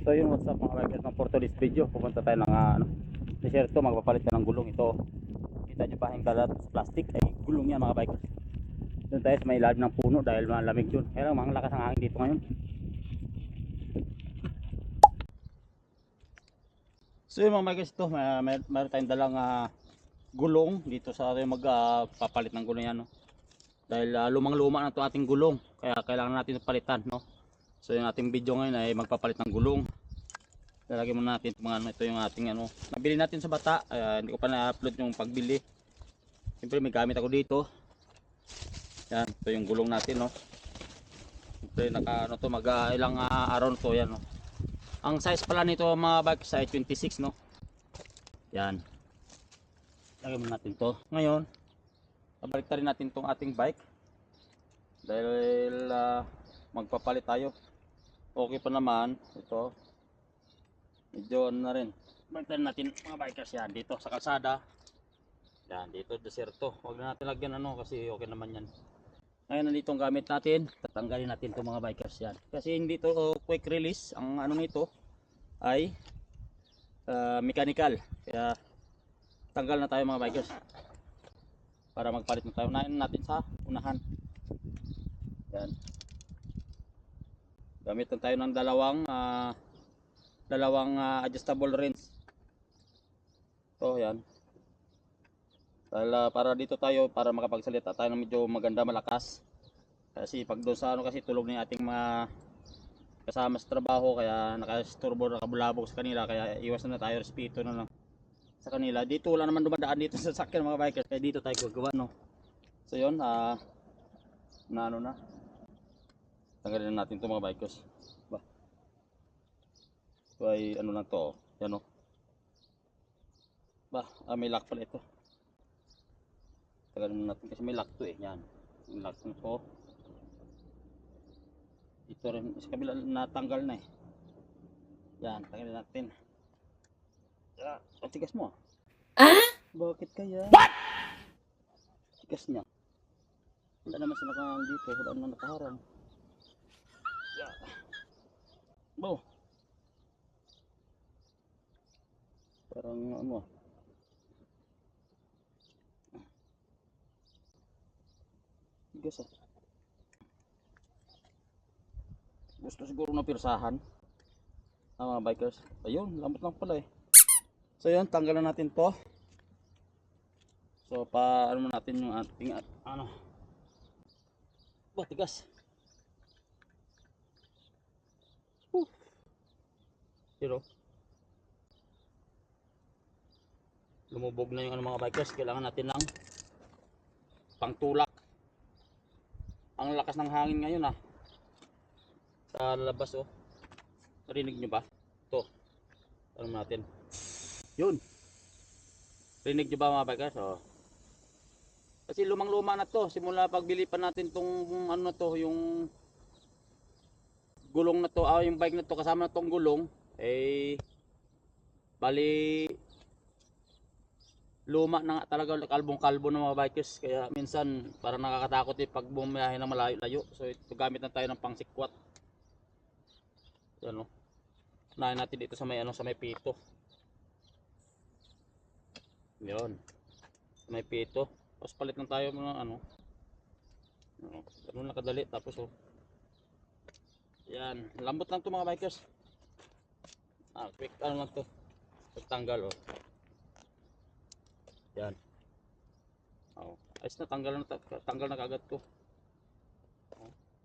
So yun what's up mga bikers ng for today's video. Pupunta tayo ng ah, ano, desierto magpapalit tayo ng gulong. Ito kita nyo pa yung kalat plastic. Ay gulong yan mga bikers doon tayo sa may ilalim ng puno dahil malamig yun. Kaya lang mga lakas ang hangin dito ngayon. So yun mga bikers ito may, may, tayong dalang ah, gulong. Dito sa ating magpapalit ng gulong yan no? dahil ah, lumang luma na ito ating gulong. Kaya kailangan natin palitan no So yung ating video ngayon ay magpapalit ng gulong. Lalagyan muna natin mga ano, ito yung ating ano. Nabili natin sa bata, ah, hindi ko pa na-upload yung pagbili. Siyempre may gamit ako dito. Yan, ito yung gulong natin no. Siyempre naka ano to mag ah, ilang ah, araw to yan no. Ang size pala nito mga bike size 26 no. Yan. Lagyan muna natin to. Ngayon, babalik rin natin tong ating bike. Dahil ah, magpapalit tayo okay pa naman. Ito. Medyo ano na rin. Balitan natin mga bikers yan. Dito sa kalsada. Yan dito desierto huwag na natin lagyan ano kasi okay naman yan. Ngayon nandito ang gamit natin. Tatanggalin natin itong mga bikers yan. Kasi hindi to oh, quick release. Ang ano nito ay ah, mechanical. Kaya tanggal na tayo mga bikers. Para magpalit na tayo. Unahin natin sa unahan. Yan Gamitan tayo ng dalawang ah, dalawang ah, adjustable wrench. So, yan. Dahil ah, para dito tayo para makapagsalita tayo ng medyo maganda malakas. Kasi pag doon sa ano kasi tulog na ating mga kasama sa trabaho kaya nakasturbo nakabulabog sa kanila kaya iwasan na tayo respeto na lang sa kanila. Dito wala naman dumadaan dito sa sakyan mga bikers kaya dito tayo gagawa no. So yun ah na ano na tanggalin na natin ito mga bikers. Ba? Ito ay ano lang to oh. yan o ba ah, may lock pala ito. Tanggalin na natin kasi may lock to eh. Yan. Yung lock na to. Ito rin sa kabila natanggal na eh. Yan tanggalin natin. Ah, ang tigas mo ah. Bakit kaya? What? Tigas niya. Wala naman sa nakaharang dito wala naman nakaharang Yeah. Bo. Parang ano ah. Bigas ah. Gusto siguro na pirsahan. Ah, mga bikers. Ayun, lamot lang pala eh. So yun, tanggalan natin to. So pa ano mo natin yung ating ano. Bah, tigas. Pero lumubog na yung ano, mga bikers, kailangan natin ng pangtulak. Ang lakas ng hangin ngayon ah. Sa labas oh. Narinig nyo ba? Ito. Ano natin? Yun. Rinig nyo ba mga bikers? Oh. Kasi lumang-luma na to. Simula pagbili pa natin tong ano na to, yung gulong na to, ah, yung bike na to kasama na tong gulong, eh bali luma na nga talaga kalbong kalbo ng mga bikers. Kaya minsan parang nakakatakot eh pag bumiyahe ng malayo layo so ito gamit na tayo ng pangsikwat. Yan o unahin natin dito sa may ano sa may pito. Yun. May pito. Tapos palit lang tayo mga ano. Ano lang kadali. Tapos oh. Yan. Lambot lang to mga bikers Ah, quick ano lang to. Pagtanggal oh. Yan. Oh, ayos na tanggal na ta- tanggal na kagad to.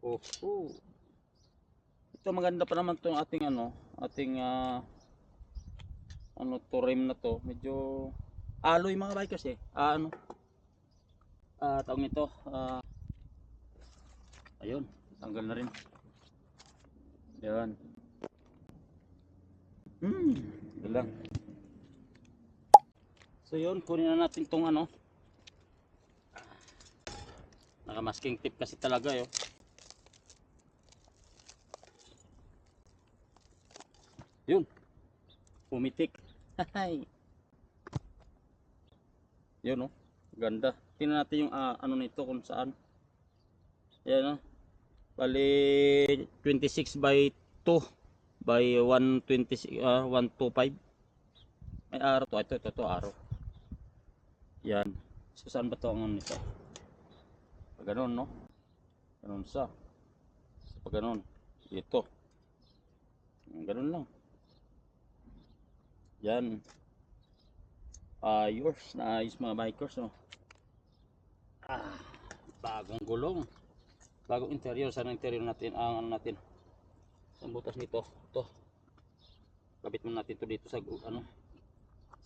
Oh. Oh. Ito maganda pa naman tong ating ano, ating ah, ano to rim na to. Medyo aloy mga bikers eh. Ah, ano? Ah, tawag nito. Ah, ayun, tanggal na rin. Yan. Hmm, ito lang. So yun, kunin na natin tong ano. Nakamasking tip kasi talaga yo. Yun. Pumitik. Hay. Yun oh. Ganda. Tingnan natin yung ah, ano nito kung saan. Yan oh. Bali 26 by 2 by 120 ah 125 may araw to. Ito ito, ito araw. Yan. So saan ba to ang ano nito? Pag no? Ganun sa. So, pag ganun dito. Ganun lang. Yan. Ayos. Na ayos mga bikers no? Ah bagong gulong. Bagong interior. Sana interior natin ang ano natin ang butas nito. To kabit mo natin to dito sa ano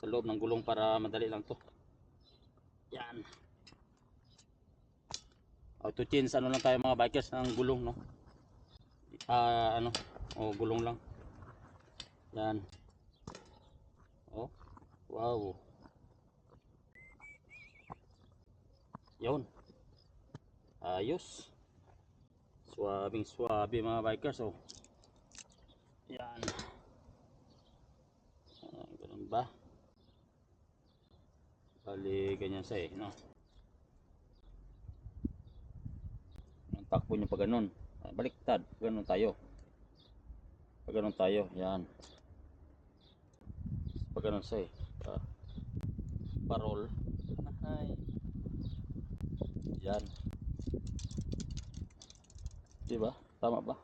sa loob ng gulong para madali lang to. Yan. Auto change ano lang tayo mga bikers ng gulong no? Ah ano o gulong lang. Yan. Oh wow. Yun. Ayos. Suwabing suwabe mga bikers oh. Yan. Ah, ganun ba? Bali ganyan siya eh, no? Ang takbo niya pa ganun. Ah, baliktad, ganun tayo. Pag ganun tayo, yan. Pag ganun siya eh. Ah, parol. Ay. Yan. Diba? Tama ba?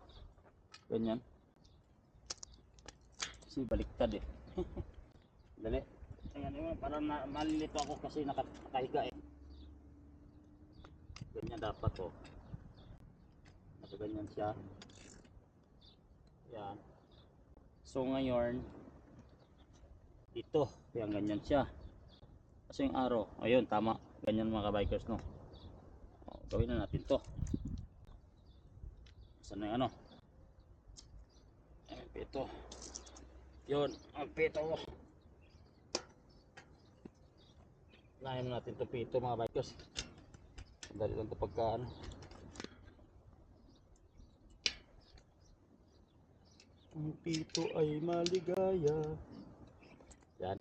Ganyan. Kasi baliktad eh. Dali. Tingnan mo, parang na, malilito ako kasi naka, nakahiga eh. Ganyan dapat oh. Nakaganyan siya. Yan. So ngayon, dito, yan ganyan siya. Kasi yung araw, ayun, tama. Ganyan mga bikers no. O, gawin na natin to. Saan na yung ano? Pito. Yun, ang pito. Nahin natin to pito mga bikers. Dali lang to pagka ano. Ang pito ay maligaya. Yan.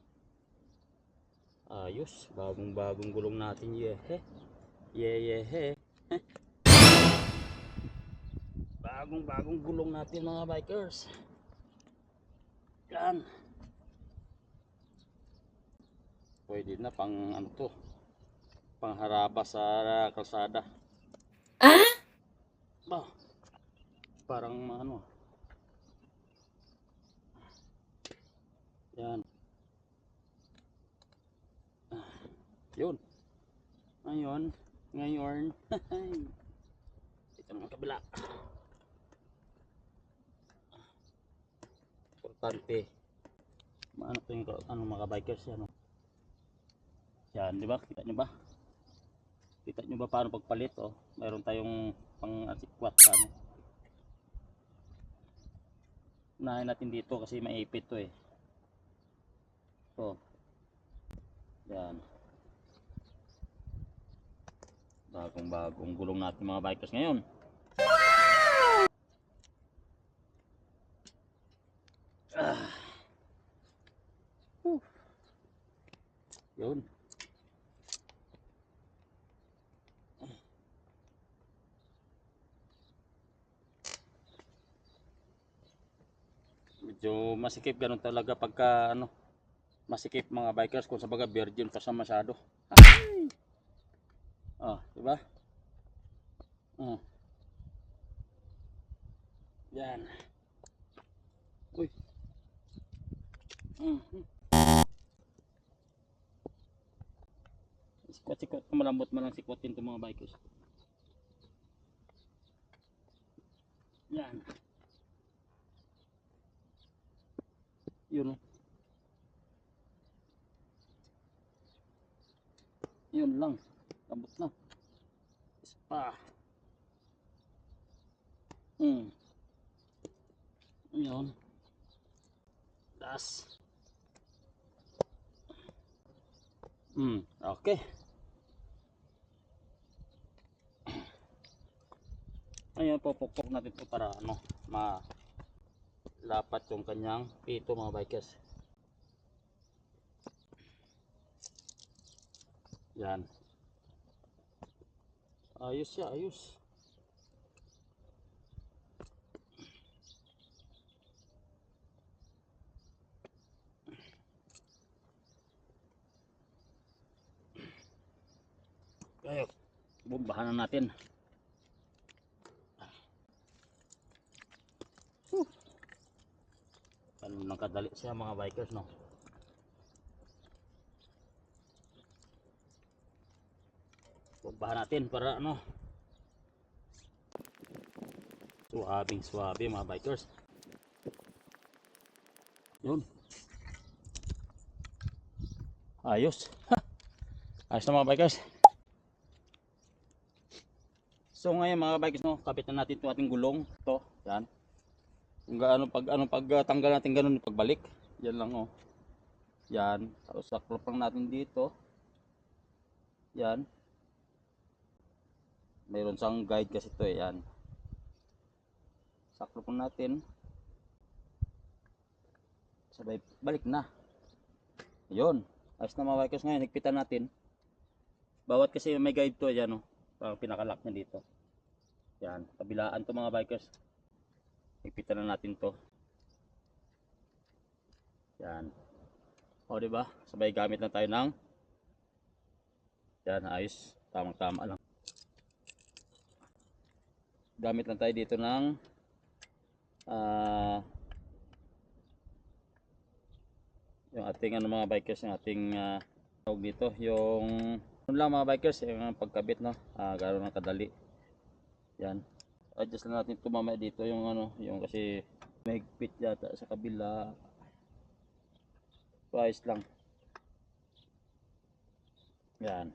Ayos. Bagong bagong gulong natin. Yehe. Yehe. bagong bagong gulong natin mga bikers yan pwede na pang ano to? Pang haraba sa kalsada. Ah? Ba? Parang ano? Yan. Ah, yun. Ngayon ngayon. Ito naman kabila. Importante maano to yung ano mga bikers yan oh. yan di ba? Kita nyo ba? Kita nyo ba paano pagpalit oh? Mayroon tayong pang asikwat ano? Unahin natin dito kasi maipit to eh. To yan. Bagong bagong gulong natin mga bikers ngayon. Ah. Yun. Medyo masikip ganun talaga pagka ano masikip mga bikers kung sa baga virgin pa sa masyado. Ay! Ah, di ba? Ah. Yan. Uy. Mhm. Sikot-sikot, malambot man lang sikotin itong mga bikers. Yan. Yun. Yun lang. Lambot na. Spa. Hmm. Yun. Das. Hmm, okay. Ayan, pupukpok natin po para ano, malapat yung kanyang pito mga bikers. Yan. Ayos siya, ayos. Ayos. Bombahan na natin. Ganun siya mga bikers no. Bahan natin para ano. Suwabing suwabe mga bikers. Yun. Ayos. Ha. Ayos na mga bikers. So ngayon mga bikers no, kapit na natin 'tong ating gulong. To, yan. Kung gaano pag ano pag uh, tanggal natin ganun pagbalik. Yan lang oh. Yan. Tapos saklop lang natin dito. Yan. Mayroon siyang guide kasi to eh. Yan. Saklop natin. Sabay balik na. Ayun. Ayos na mga bikers ngayon. Higpitan natin. Bawat kasi may guide to. Yan oh. Parang pinakalock niya dito. Yan. Kabilaan to mga bikers. Higpitan na natin to. Yan. O, di ba? Sabay gamit na tayo ng Yan, ayos. Tamang-tama lang. Gamit lang tayo dito ng ah yung ating ano mga bikers, yung ating ah, tawag dito, yung yun lang mga bikers, yung pagkabit no, ah, gano'n ng kadali. Yan. Adjust lang natin ito mamaya dito yung ano, yung kasi may higpit yata sa kabila. Ayos lang. Yan.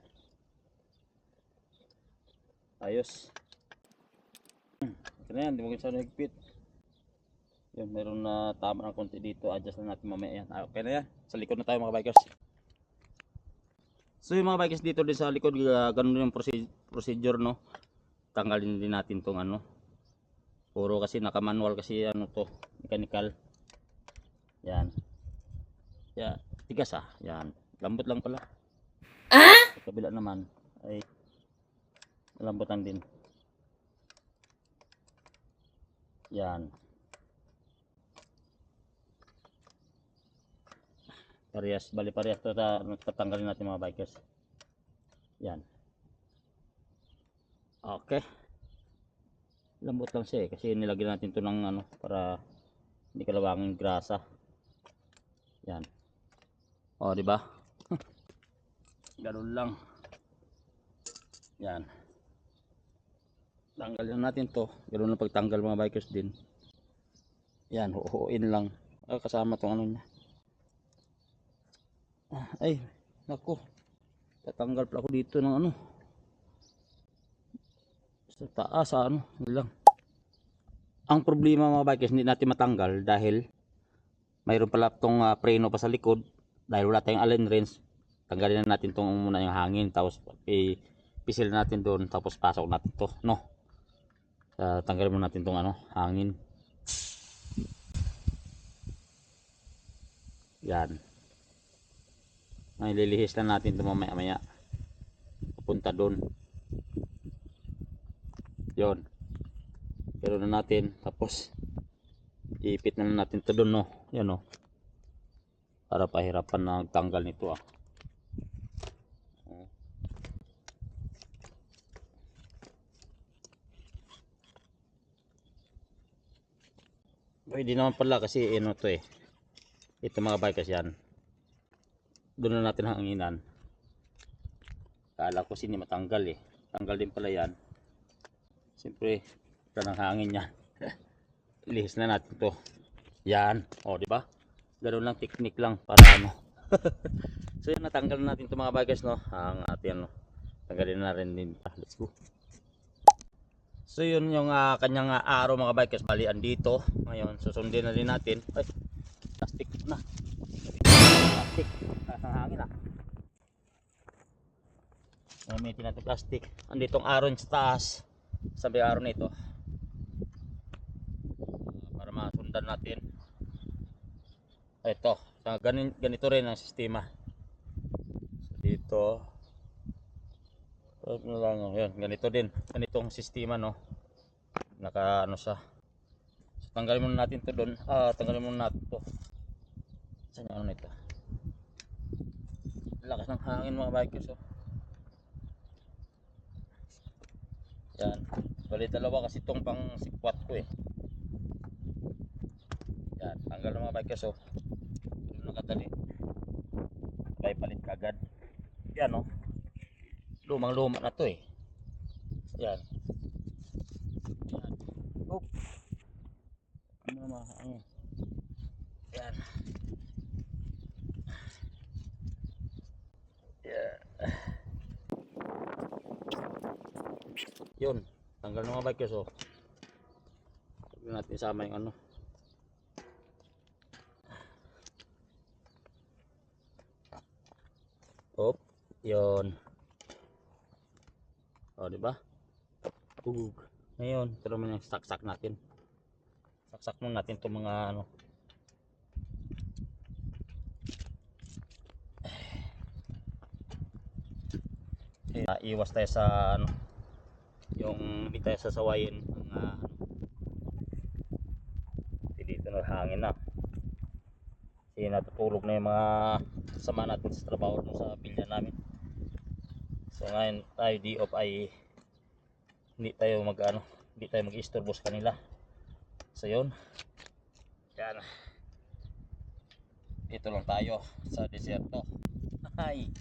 Ayos. Okay na yan, di mo sa higpit. Yun, meron na tama ng konti dito. Adjust lang natin mamaya yan. Ah, Okay na yan. Sa likod na tayo mga bikers. So yung mga bikers dito din sa likod, uh, ganun yung proce- procedure no. Tanggalin din natin tong ano. Puro kasi naka-manual kasi ano to, mechanical. Yan. Ya, tigas ah. Yan. Lambot lang pala. Ah? Sa kabila naman ay lambutan din. Yan. Parehas, bali parehas to ta, tatanggalin natin mga bikers. Yan. Okay. Lambot lang siya eh, kasi nilagyan natin to ng ano para hindi kalawangin grasa. Yan. O, di ba? Ganun lang. Yan. Tanggalin natin to. Ganun lang pagtanggal mga bikers din. Yan, huhuin lang. Ah, kasama tong ano niya. Ah, Ay, nako. Tatanggal pala ako dito ng ano. Sa taas, sa ano. lang. Ang problema mga bikers, hindi natin matanggal dahil mayroon pala tong ah, preno pa sa likod. Dahil wala tayong allen wrench, tanggalin na natin tong muna yung hangin. Tapos pisil natin doon. Tapos pasok natin to. No. Ah, tanggalin muna natin tong ano, hangin. Yan. Ay, lilihis lang natin ito mamaya maya. Papunta doon. Yon. Pero na natin. Tapos, iipit na natin ito doon, no. Yan, no. Para pahirapan na tanggal nito, ah. Pwede naman pala kasi ano to eh. Ito mga bikers yan doon na natin hanginan kala ko sini matanggal eh tanggal din pala yan siyempre ito ng hangin yan lihis na natin to. Yan. O di ba? Ganoon lang technique lang para ano. So yan natanggal na natin to mga bagers no? Ang ating ano tanggalin na rin din. Ah, let's go. So yun yung ah, kanyang ah, araw mga bikers balian dito ngayon susundin na din natin. Ay plastic na. Plastic. Taas ng hangin ah. Gamitin natin plastic. Anditong aron sa taas sabi aron nito. Ah, para masundan natin. Ito sa ganin, ganito rin ang sistema. So, dito. Lang oh, yun, ganito din. Ganitong sistema no? Naka ano siya. So, tanggalin muna natin to doon ah tanggalin muna natin to. Saan yung ano nito? Lakas ng hangin mga bikers oh. Yan. Bali dalawa kasi itong pang sikwat ko eh. Yan. Tanggal ng mga bikers oh. Ganun lang kadali. Bay palit kagad. Yan oh. Lumang luma na to eh. Yan. Yan. Oh. Ano naman ang Yan. Yeah. Yun. Tanggal ng mga bikers oh. Huwag natin isama yung ano. Hop. Yun. O, di ba? Ugug. Ngayon, ito naman yung saksak natin. Saksak muna natin itong mga ano. Eh, iwas tayo sa ano yung hindi tayo sasawayin ang ano. Kasi dito na hangin na. Kasi natutulog na yung mga kasama natin sa trabaho dun sa pilya namin. So ngayon tayo di off ay hindi tayo mag ano hindi tayo mag istorbo sa kanila. So yun. Yan. Dito lang tayo sa deserto ay!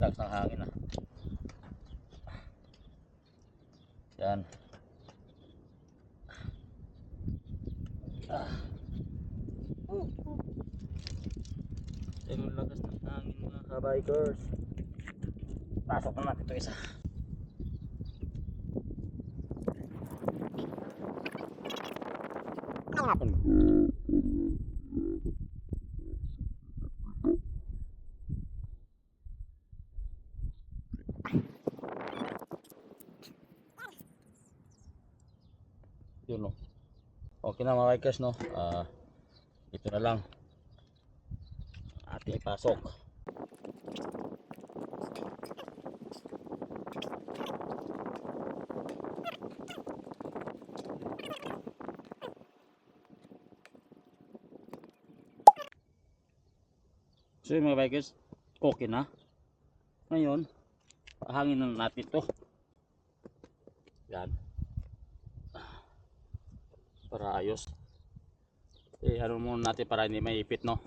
Lakas ng hangin ah yan ah Yung lakas ng hangin mga kabikers. Pasok na natin ito isa. Yun no. Okay na mga bikers no. Ah, ito na lang ating pasok. So mga bikers, okay na. Ngayon, hangin na natin to. Yan. Para ayos. Eh, ano muna natin para hindi maipit, no?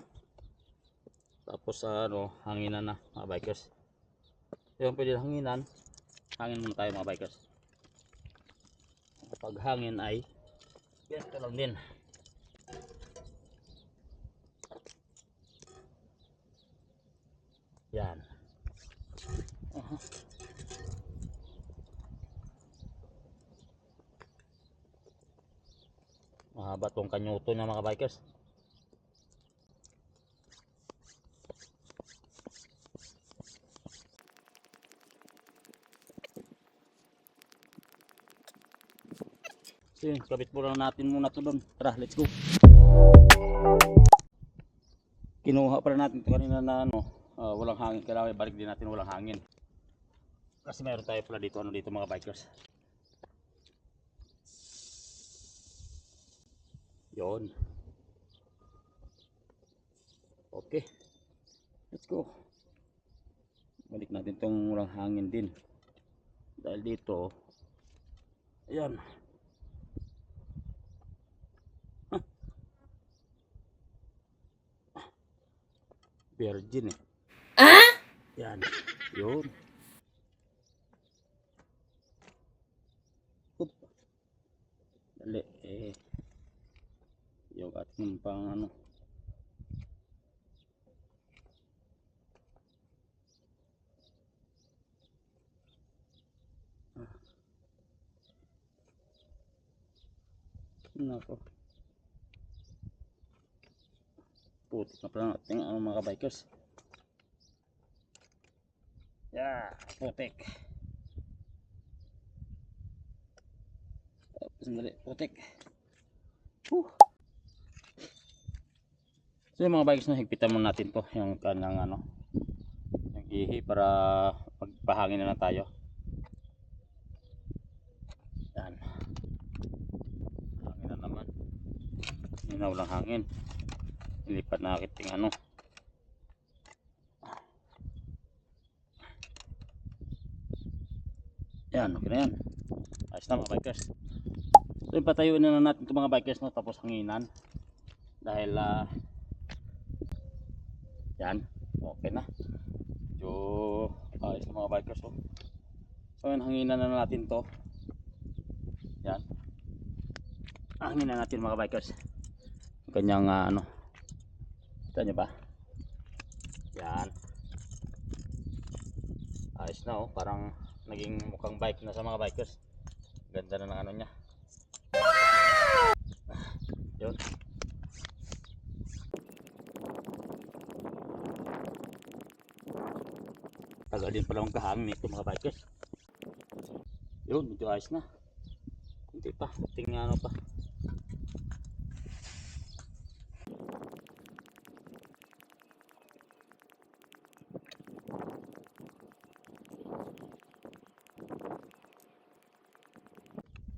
Tapos ano, hanginan na mga bikers. Yung pwede hanginan, hangin muna tayo mga bikers. Kapag hangin ay ganito lang din. Yan. Aha. Kanyuto ng mga bikers. Sige, kabit mo lang natin muna to doon. Tara, let's go. Kinuha pa natin ito kanina na ano, ah, walang hangin. Kailangan balik din natin walang hangin. Kasi meron tayo pala dito, ano dito mga bikers. Yon. Okay. Let's go. Balik natin tong walang hangin din. Dahil dito, ayan. Virgin eh. Ah? Yan. Yun. Dali eh. Yung ating pang ano. Ah. Nako. putik na pala natin ang mga bikers yeah putik tapos sandali putik Whew. So yung mga bikers na higpitan muna natin to yung kanyang ano yung ihi para magpahangin na lang tayo. Yan. Hangin na naman. Minaw lang hangin. Ilipat na kiting ano. Yan okay na yan. Ayos na mga bikers. So yung patayuin na natin itong mga bikers no, tapos hanginan. Dahil ah yan, okay na. So ayos na mga bikers oh. So yun, hanginan na natin to. Yan. Hanginan natin mga bikers. Kanyang ah, ano. Kita nyo ba? Yan. Ayos na oh, parang naging mukhang bike na sa mga bikers. Ganda na ng ano niya. Yun. Tagal din pala ang kahangin nito mga bikers. Yun, medyo ayos na. Kunti pa, tingnan ano pa.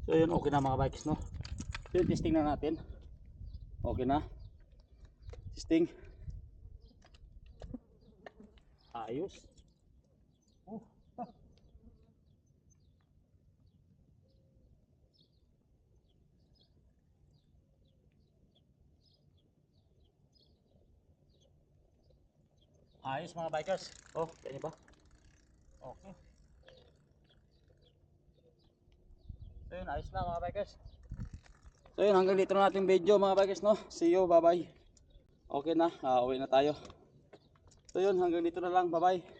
So yun, okay na mga bikes no. Yun, testing na natin. Okay na. Testing. Ayos. Ayos mga bikers. Oh, kaya ba? Okay. So yun, ayos na mga bikers. So yun, hanggang dito na natin video mga bikers no. See you, bye bye. Okay na, ah, uwi na tayo. So yun, hanggang dito na lang, bye bye.